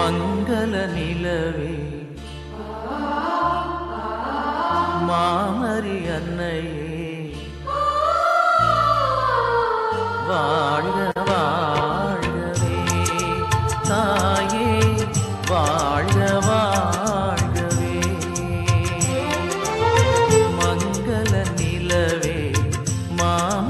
மங்கள நிலவே. மாமரி அன்னையே. வாழ்க வாழ்கவே. தாயே வாழ்க வாழ்கவே. மங்கள நிலவே. மாம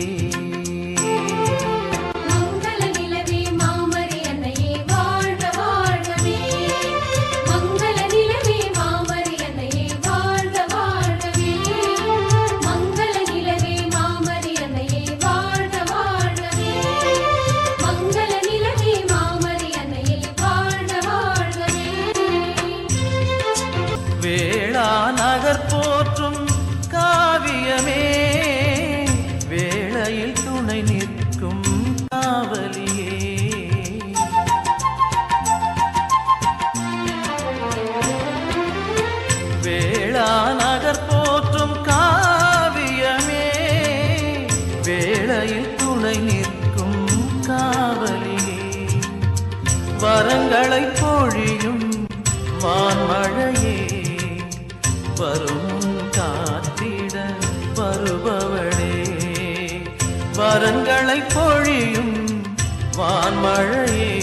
வான்மழையே வரும் காத்திட வருபவளே. வரங்களை பொழியும் வான்மழையே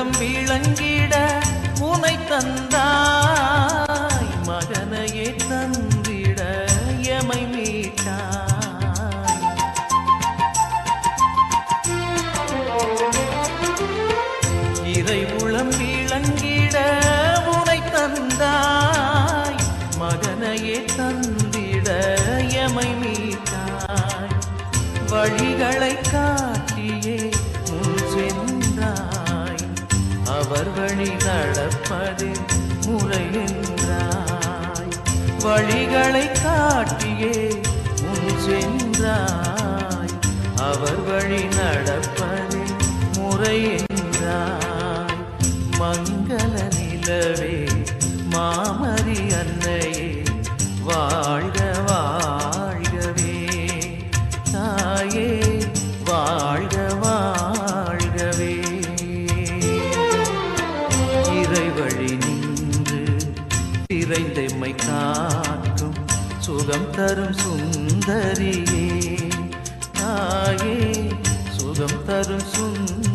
இறை விளங்கிட உனை தந்தாய் மகனையே தந்திட எமை மீட்டாய். இறை உளம் விளங்கிட உனை தந்தாய் மகனையே தந்திட எமை மீட்டாய். வழிகளை காட்டியே அவர் வழி நடப்பது முறையென்றாய் வழிகளை காட்டியே முன் சென்றாய். அவர் வழி நடப்பது முறையென்றாய் மங்கள நிலவே மாமரி அன்னையே வாழ்க நிறைந்தெம்மை காக்கும் சுகம் தரும் சுந்தரியே தாயே சுகம் தரும் சுந்தரி